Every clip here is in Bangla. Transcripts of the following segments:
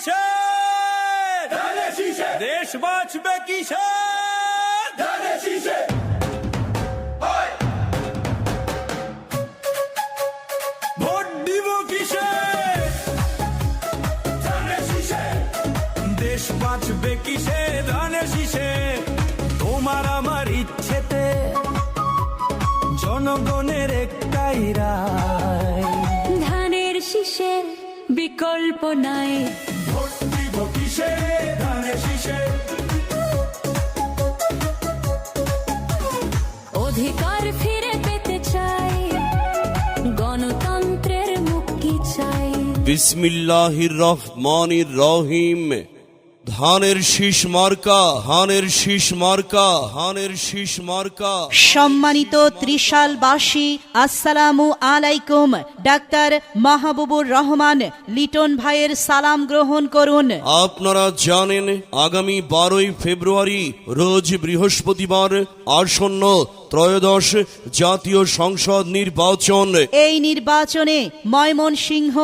কিসে দেশ বাঁচবে কিসে ভোট দিব কিসে? দেশ বাঁচবে কিসে? ধানের শীষে। তোমার আমার ইচ্ছেতে জনগণের একটাই রায়। ধানের শীষের বিকল্প নাই। কিসে শীষে? অধিকার ফিরে পেতে চাই গণতন্ত্রের মুক্তি চাই। বিসমিল্লাহির রহমানির রহিম। ধানের শীষ মার্কা ধানের শীষ মার্কা ধানের শীষ মার্কা। সম্মানিত ত্রিশালবাসী আসসালামু আলাইকুম। ডাক্তার মাহবুবুর রহমান লিটন ভাইয়ের সালাম গ্রহণ করুন। আপনারা জানেন আগামী বারোই ফেব্রুয়ারি রোজ বৃহস্পতিবার আসন্ন ত্রয়োদশ জাতীয় সংসদ নির্বাচন। এই নির্বাচনে ময়মনসিংহ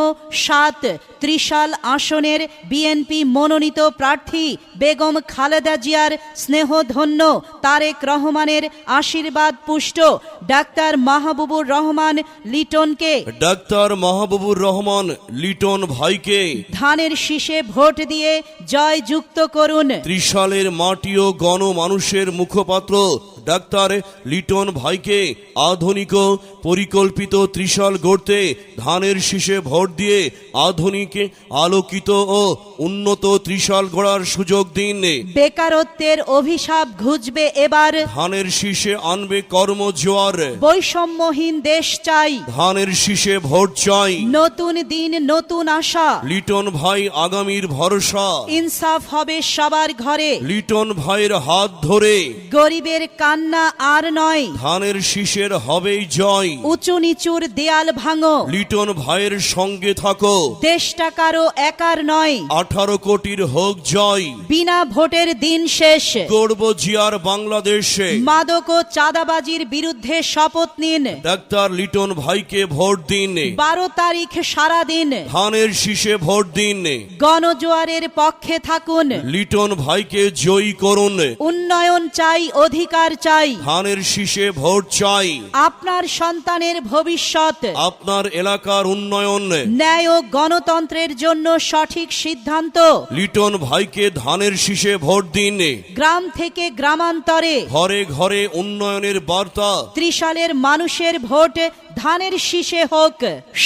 সাত ত্রিশাল আসনের বিএনপি মনোনীত প্রার্থী বেগম খালেদা জিয়ার স্নেহধন্য তারেক রহমানের আশীর্বাদ পুষ্ট। ডাক্তার মাহবুবুর রহমান লিটনকে। ডাক্তার মাহবুবুর রহমান লিটন ভাইকে। ধানের শীষে ভোট দিয়ে জয় যুক্ত করুন। ত্রিশালের মাটি ও গণমানুষের মুখপাত্র ডাক্তার লিটন ভাইকে আধুনিক ও পরিকল্পিত ত্রিশাল গড়তে ধানের শীষে ভোট দিয়ে আধুনিক আলোকিত ও উন্নত ত্রিশাল গড়ার সুযোগ দিন। বেকারত্বের অভিশাপ ঘুচবে এবার। ধানের শীষে আনবে কর্মজোয়ার বৈষম্যহীন দেশ চাই। ধানের শীষে ভোট চাই। নতুন দিন নতুন আশা। লিটন ভাই আগামীর ভরসা। ইনসাফ হবে সবার ঘরে। লিটন ভাইয়ের হাত ধরে। গরিবের কান্না আর নয়। ধানের শীষের হবেই জয়। উঁচু নিচুর দেয়াল ভাঙো। লিটন ভাইয়ের সঙ্গে থাকো। দেশটা কারও একার নয়। আঠারো কোটির হোক জয়। বিনা ভোটের দিন শেষ। গর্ব জিয়ার বাংলাদেশে। মাদক ও চাঁদাবাজির বিরুদ্ধে শপথ নিন। ডাক্তার লিটন ভাইকে ভোট দিন। বারো তারিখ সারাদিন। ধানের শীষে ভোট দিন। গণজোয়ারের পক্ষে থাকুন। লিটন ভাইকে জয়ী করুন। উন্নয়ন চাই অধিকার চাই। ধানের শীষে ভোট চাই। আপনার সন্তানের ভবিষ্যৎ। আপনার এলাকার উন্নয়ন। ন্যায় ও গণতন্ত্রের জন্য সঠিক সিদ্ধান্ত। লিটন ভাইকে ধানের শীষে ভোট দিন। গ্রাম থেকে গ্রামান্তরে। ঘরে ঘরে উন্নয়নের বার্তা। ত্রিশালের মানুষের ভোট ধানের শীষে হোক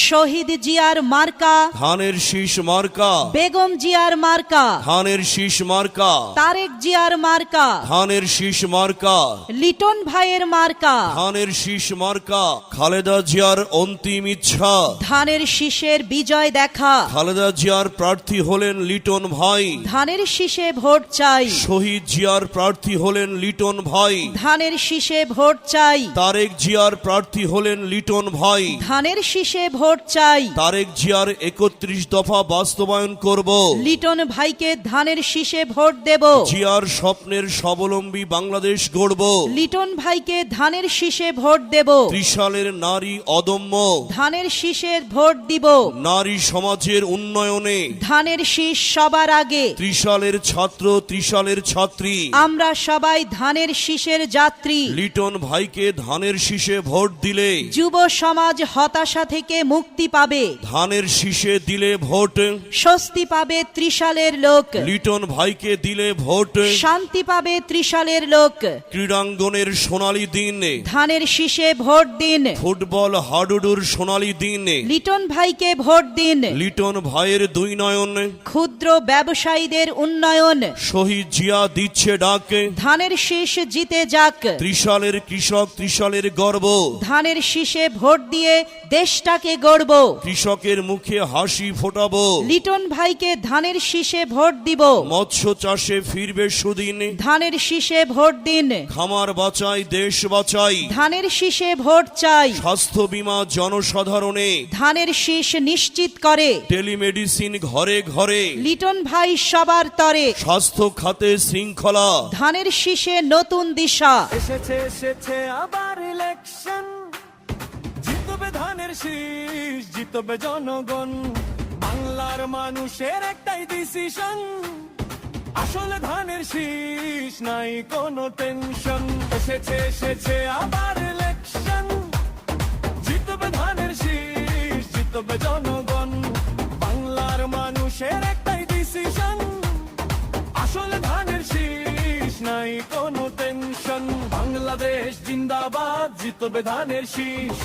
শহীদ জিয়ার মার্কা ধানের শীষ মার্কা বেগম জিয়ার মার্কা ধানের শীষ মার্কা তারেক জিয়ার মার্কা ধানের শীষ মার্কা লিটন ভাইয়ের মার্কা ধানের শীষ মার্কা খালেদা জিয়ার অন্তিম ইচ্ছা। ধানের শীষের বিজয় দেখা। খালেদা জিয়ার প্রার্থী হলেন লিটন ভাই। ধানের শীষে ভোট চাই। শহীদ জিয়ার প্রার্থী হলেন লিটন ভাই। ধানের শীষে ভোট চাই। তারেক জিয়ার প্রার্থী হলেন লিটন ভাই ধানের শীষে ভোট চাই। তারেক জিয়ার একত্রিশ দফা বাস্তবায়ন করব। লিটন ভাইকে ধানের শীষে ভোট দেব। জিয়ার স্বপ্নের স্বাবলম্বী বাংলাদেশ গড়ব। লিটন ভাইকে ধানের শীষে ভোট দেব। ত্রিশালের নারী অদম্য। ধানের শীষে ভোট দিব। নারী সমাজের উন্নয়নে। ধানের শীষ সবার আগে। ত্রিশালের ছাত্র ত্রিশালের ছাত্রী। আমরা সবাই ধানের শীষের যাত্রী। লিটন ভাইকে ধানের শীষে ভোট দিলে। যুব সমাজ হতাশা থেকে মুক্তি পাবে। ধানের শীষে দিলে ভোট। স্বস্তি পাবে ত্রিশালের লোক। লিটন ভাইকে দিলে ভোট। শান্তি পাবে ত্রিশালের লোক। ক্রীড়াঙ্গনের সোনালী দিন। ধানের শীষে ভোট দিন। ফুটবল হাডুডুর সোনালী দিন। লিটন ভাইকে ভোট দিন। লিটন ভাইয়ের দুই নয়ন। ক্ষুদ্র ব্যবসায়ীদের উন্নয়ন। শহীদ জিয়া দিচ্ছে ডাক। ধানের শীষ জিতে যাক। ত্রিশালের কৃষক ত্রিশালের গর্ব। ধানের শীষে ভোট দিয়ে দেশটাকে গড়ব। কৃষকের মুখে হাসি ফোটাবো। লিটন ভাইকে ধানের শীষে ভোট দিব। মৎস্য চাষে ফিরবে সুদিন। ধানের শীষে ভোট দিন। খামার বাঁচাই দেশ বাঁচাই। ধানের শীষে ভোট চাই। স্বাস্থ্য বীমা জনসাধারণে। ধানের শীষ নিশ্চিত করে। টেলিমেডিসিন ঘরে ঘরে। লিটন ভাই সবার তরে। স্বাস্থ্য খাতে শৃঙ্খলা। ধানের শীষে নতুন দিশা। এসেছে এসেছে আবার ইলেকশন ধানের শীষ জিতবে জনগণ। বাংলার মানুষের একটাই ডিসিশন আসলে ধানের শীষ নাই কোনো টেনশন এসেছে এসেছে আবার ইলেকশন জিতবে ধানের শীষ, জিতবে জনগণ। বাংলার মানুষের একটাই ডিসিশন আসলে ধানের শীষ নাই কোনো টেনশন বাংলাদেশ জিন্দাবাদ, জিতবে ধানের শীষ।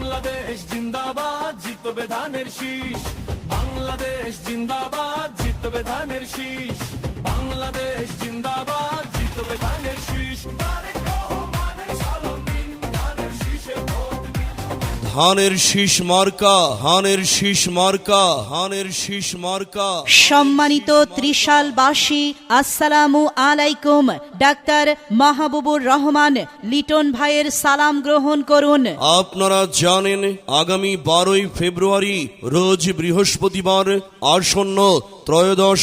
বাংলাদেশ জিন্দাবাদ, জিতবে ধানের শীষ। বাংলাদেশ জিন্দাবাদ, জিতবে ধানের শীষ। বাংলাদেশ জিন্দাবাদ, জিতবে ধানের শীষ। ধানের শীষ মার্কা ধানের শীষ মার্কা ধানের শীষ মার্কা। সম্মানিত ত্রিশালবাসী আসসালামু আলাইকুম। ডাক্তার মাহবুবুর রহমান লিটন ভাইয়ের সালাম গ্রহণ করুন। আপনারা জানেন আগামী বারোই ফেব্রুয়ারি রোজ বৃহস্পতিবার আসন্ন ত্রয়োদশ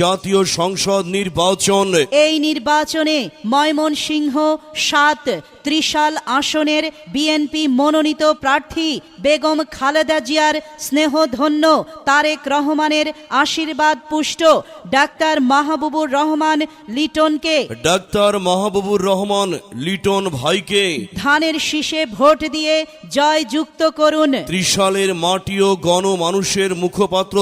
জাতীয় সংসদ নির্বাচন। এই নির্বাচনে ময়মনসিংহ সাত ত্রিশাল আসনের বিএনপি মনোনীত প্রার্থী বেগম খালেদা জিয়ার স্নেহধন্য তারেক রহমানের আশীর্বাদ পুষ্ট ডাক্তার মাহবুবুর রহমান লিটনকে। ডাক্তার মাহবুবুর রহমান লিটন ভাইকে। ধানের শীষে ভোট দিয়ে জয় যুক্ত করুন। ত্রিশালের মাটি ও গণমানুষের মুখপাত্র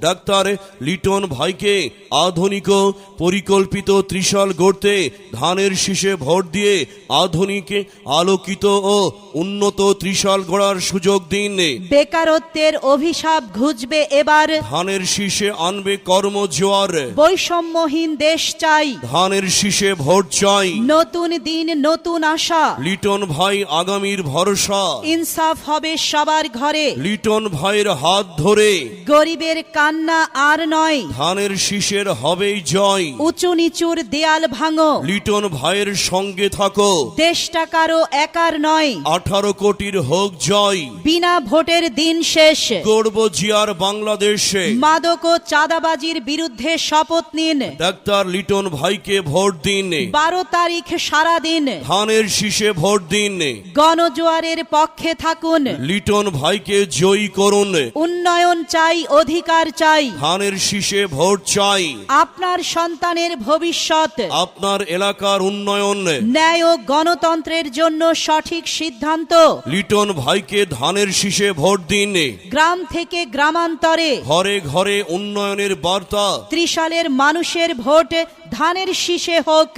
ডাক্তার লিটন ভাইকে আধুনিক পরিকল্পিত ত্রিশাল গড়তে ধানের শীষে ভোট দিয়ে আধুনিক আলোকিত ও উন্নত ত্রিশাল গড়ার সুযোগ দিন। বেকারত্বের অভিশাপ ঘুচবে এবার। ধানের শীষে আনবে কর্মজোয়ার বৈষম্যহীন দেশ চাই। ধানের শীষে ভোট চাই। নতুন দিন নতুন আশা। লিটন ভাই আগামীর ভরসা। ইনসাফ হবে সবার ঘরে। লিটন ভাইয়ের হাত ধরে। গরিবের কান্না আর নয়। ধানের শীষের হবেই জয়। উঁচু নিচুর দেয়াল ভাঙো। লিটন ভাইয়ের সঙ্গে থাকো। দেশটা কারও একার নয়। আঠারো কোটির হোক জয়। বিনা ভোটের দিন শেষ। গর্ব জিয়ার বাংলাদেশে। মাদক ও চাঁদাবাজির বিরুদ্ধে শপথ নিন। ডাক্তার লিটন ভাইকে ভোট দিন। বারো তারিখ সারাদিন ধানের শীষে ভোট দিন। গণজোয়ারের পক্ষে থাকুন। লিটন ভাইকে জয়ী করুন। উন্নয়ন চাই অধিকার চাই। ধানের শীষে ভোট চাই। আপনার সন্তানের ভবিষ্যৎ। আপনার এলাকার উন্নয়ন। ন্যায় ও গণতন্ত্রের জন্য সঠিক সিদ্ধান্ত। লিটন ভাইকে ধানের শীষে ভোট দিন। গ্রাম থেকে গ্রামান্তরে। ঘরে ঘরে উন্নয়নের বার্তা। ত্রিশালের মানুষের ভোট ধানের শীষে হোক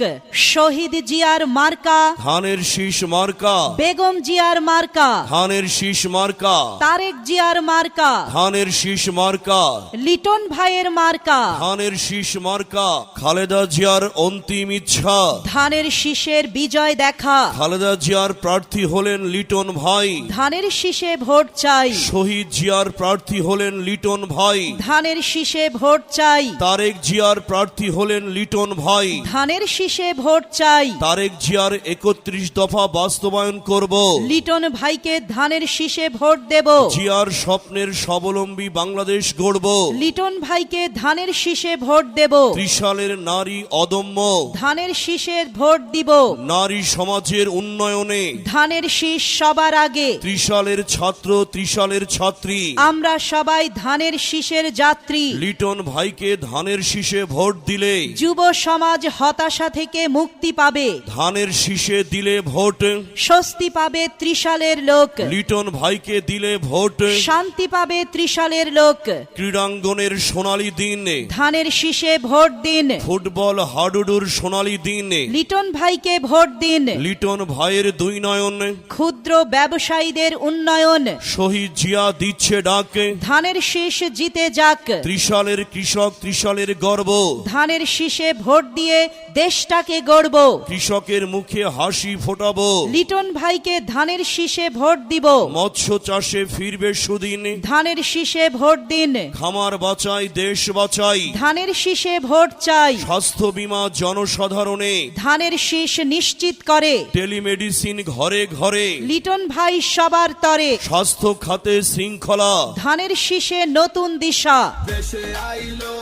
শহীদ জিয়ার মার্কা ধানের শীষ মার্কা বেগম জিয়ার মার্কা ধানের শীষ মার্কা তারেক জিয়ার মার্কা ধানের শীষ মার্কা লিটন ভাইয়ের মার্কা ধানের শীষ মার্কা খালেদা জিয়ার অন্তিম ইচ্ছা ধানের শীষের বিজয় দেখা খালেদা জিয়ার প্রার্থী হলেন লিটন ভাই ধানের শীষে ভোট চাই শহীদ জিয়ার প্রার্থী হলেন লিটন ভাই ধানের শীষে ভোট চাই তারেক জিয়ার প্রার্থী হলেন লিটন ভাই ধানের শীষে ভোট চাই। তারেক জিয়ার একত্রিশ দফা বাস্তবায়ন করব। লিটন ভাইকে ধানের শীষে ভোট দেব। জিয়ার স্বপ্নের স্বাবলম্বী বাংলাদেশ গড়ব। লিটন ভাইকে ধানের শীষে ভোট দেব। ত্রিশালের নারী অদম্য। ধানের শীষে ভোট দিব। নারী সমাজের উন্নয়নে। ধানের শীষ সবার আগে। ত্রিশালের ছাত্র ত্রিশালের ছাত্রী। আমরা সবাই ধানের শীষের যাত্রী। লিটন ভাইকে ধানের শীষে ভোট দিলে। যুব সমাজ হতাশা থেকে মুক্তি পাবে। ধানের শীষে দিলে ভোট। স্বস্তি পাবে ত্রিশালের লোক। লিটন ভাইকে দিলে ভোট। শান্তি পাবে ত্রিশালের লোক। ক্রীড়াঙ্গনের সোনালী দিন। ধানের শীষে ভোট দিন। ফুটবল হাডুডুর সোনালী দিন। লিটন ভাইকে ভোট দিন। লিটন ভাইয়ের দুই নয়ন। ক্ষুদ্র ব্যবসায়ীদের উন্নয়ন। শহীদ জিয়া দিচ্ছে ডাক। ধানের শীষ জিতে যাক। ত্রিশালের কৃষক ত্রিশালের গর্ব। ধানের শীষে ভোট দিয়ে দেশটাকে গড়ব। কৃষকের মুখে হাসি ফোটাবো। লিটন ভাইকে ধানের শীষে ভোট দিব। মৎস্য চাষে ফিরবে সুদিন। ধানের শীষে ভোট দিন। খামার বাঁচাই দেশ বাঁচাই। ধানের শীষে ভোট চাই। স্বাস্থ্য বীমা জনসাধারণে। ধানের শীষ নিশ্চিত করে। টেলিমেডিসিন ঘরে ঘরে। লিটন ভাই সবার তরে। স্বাস্থ্য খাতে শৃঙ্খলা। ধানের শীষে নতুন দিশা। দেশে আইলো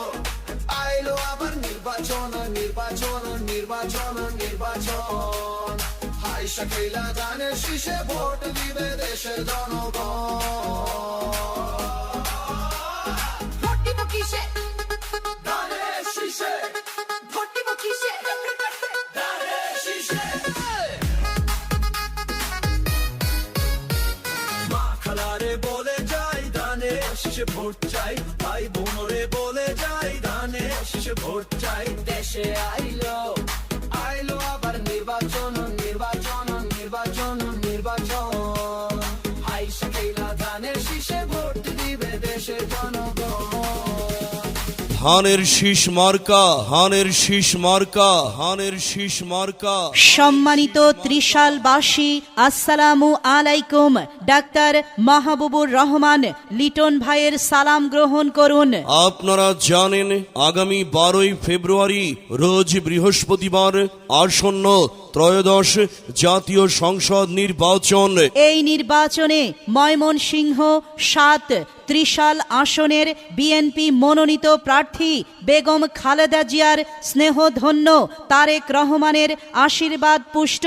আইলো আবার নির্বাচন নির্বাচন নির্বাচন নির্বাচন। হাই শাকিলা গানের শীষে ভোট দিবে দেশের জনগণ। কিসে? ভোট চাই দেশে আইলো ধানের শীষ মার্কা ধানের শীষ মার্কা ধানের শীষ মার্কা। সম্মানিত ত্রিশালবাসী আসসালামু আলাইকুম। ডাক্তার মাহবুবুর রহমান লিটন ভাইয়ের সালাম গ্রহণ করুন। আপনারা জানেন আগামী বারোই ফেব্রুয়ারি রোজ বৃহস্পতিবার আসন্ন ত্রয়োদশ জাতীয় সংসদ নির্বাচন। এই নির্বাচনে ময়মনসিংহ সাত ত্রিশাল আসনের বিএনপি মনোনীত প্রার্থী বেগম খালেদা জিয়ার স্নেহধন্য তারেক রহমানের আশীর্বাদ পুষ্ট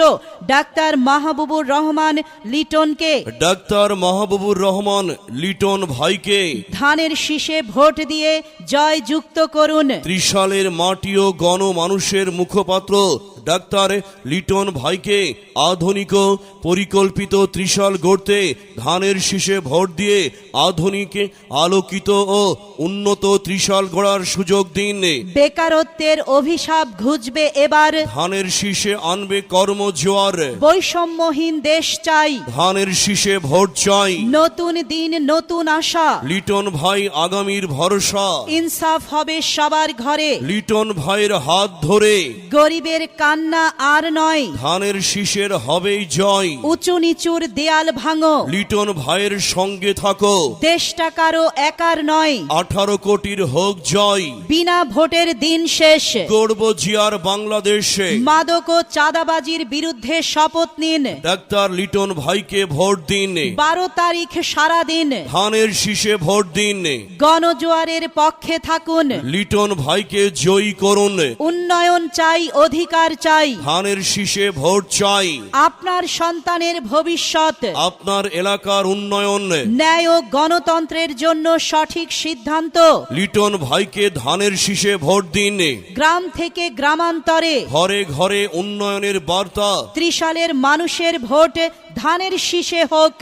ডাক্তার মাহবুবুর রহমান লিটনকে। ডাক্তার মাহবুবুর রহমান লিটন ভাইকে। ধানের শীষে ভোট দিয়ে জয় যুক্ত করুন। ত্রিশালের মাটি ও গণমানুষের মুখপাত্র ডাক্তার লিটন ভাইকে আধুনিক পরিকল্পিত ত্রিশাল গড়তে ধানের শীষে ভোট দিয়ে আধুনিক আলোকিত ও উন্নত ত্রিশাল গড়ার সুযোগ দিন। বেকারত্বের অভিশাপ ঘুচবে এবার। ধানের শীষে আনবে কর্মজোয়ার বৈষম্যহীন দেশ চাই। ধানের শীষে ভোট চাই। নতুন দিন নতুন আশা। লিটন ভাই আগামীর ভরসা। ইনসাফ হবে সবার ঘরে। লিটন ভাইয়ের হাত ধরে। গরিবের কান্না আর নয়। ধানের শীষের হবেই জয়। উঁচু নিচুর দেয়াল ভাঙো। লিটন ভাইয়ের সঙ্গে থাকো। দেশটা কারও একার নয়। আঠারো কোটির হোক জয়। বিনা ভোটের দিন শেষ। গর্ব জিয়ার বাংলাদেশে। মাদক ও চাঁদাবাজির বিরুদ্ধে শপথ নিন। ডাক্তার লিটন ভাইকে ভোট দিন। বারো তারিখ সারাদিন ধানের শীষে ভোট দিন। গণজোয়ারের পক্ষে থাকুন। লিটন ভাইকে জয়ী করুন। উন্নয়ন চাই অধিকার চাই। ধানের শীষে ভোট চাই। আপনার সন্তানের ভবিষ্যৎ। আপনার এলাকার উন্নয়ন। ন্যায় ও গণতন্ত্রের জন্য সঠিক সিদ্ধান্ত। লিটন ভাইকে ধানের শীষে ভোট দিন। গ্রাম থেকে গ্রামান্তরে। ঘরে ঘরে উন্নয়নের বার্তা। ত্রিশালের মানুষের ভোট ধানের শীষে হোক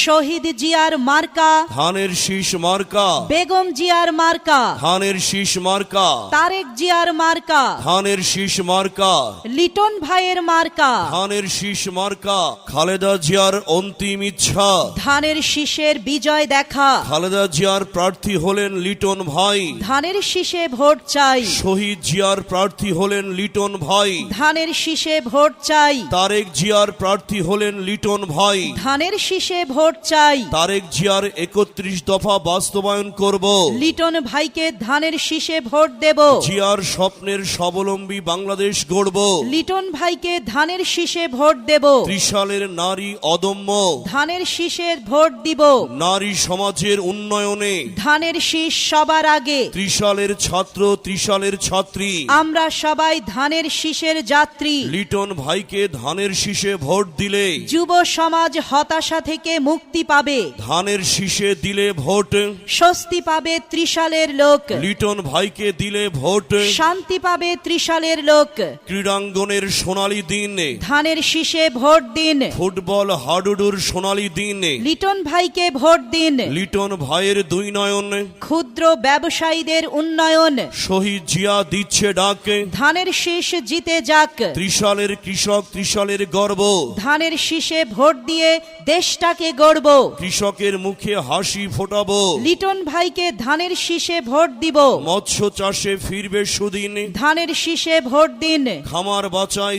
শহীদ জিয়ার মার্কা ধানের শীষ মার্কা বেগম জিয়ার মার্কা ধানের শীষ মার্কা তারেক জিয়ার মার্কা ধানের শীষ মার্কা লিটন ভাইয়ের মার্কা ধানের শীষ মার্কা খালেদা জিয়ার অন্তিম ইচ্ছা ধানের শীষের বিজয় দেখা খালেদা জিয়ার প্রার্থী হলেন লিটন ভাই ধানের শীষে ভোট চাই শহীদ জিয়ার প্রার্থী হলেন লিটন ভাই ধানের শীষে ভোট চাই তারেক জিয়ার প্রার্থী হলেন লিটন ভাই ধানের শীষে ভোট চাই। তারেক জিয়ার একত্রিশ দফা বাস্তবায়ন করব। লিটন ভাইকে ধানের শীষে ভোট দেব। জিয়ার স্বপ্নের স্বাবলম্বী বাংলাদেশ গড়ব। লিটন ভাইকে ধানের শীষে ভোট দেব। ত্রিশালের নারী অদম্য। ধানের শীষে ভোট দিব। নারী সমাজের উন্নয়নে। ধানের শীষ সবার আগে। ত্রিশালের ছাত্র ত্রিশালের ছাত্রী। আমরা সবাই ধানের শীষের যাত্রী। লিটন ভাইকে ধানের শীষে ভোট দিলে। যুব সমাজ হতাশা থেকে মুক্তি পাবে। ধানের শীষে দিলে ভোট। স্বস্তি পাবে ত্রিশালের লোক। লিটন ভাইকে দিলে ভোট। শান্তি পাবে ত্রিশালের লোক। ক্রীড়াঙ্গনের সোনালী দিন। ধানের শীষে ভোট দিন। ফুটবল হাডুডুর সোনালী দিন। লিটন ভাইকে ভোট দিন। লিটন ভাইয়ের দুই নয়ন। ক্ষুদ্র ব্যবসায়ীদের উন্নয়ন। শহীদ জিয়া দিচ্ছে ডাক। ধানের শীষ জিতে যাক। ত্রিশালের কৃষক ত্রিশালের গর্ব। ধানের শীষে ভোট দিয়ে দেশটাকে গড়ব। কৃষকের মুখে হাসি ফোটাবো। লিটন ভাইকে ধানের শীষে ভোট দিব। মৎস্য চাষে ফিরবে সুদিন। ধানের শীষে ভোট দিন। খামার বাঁচাই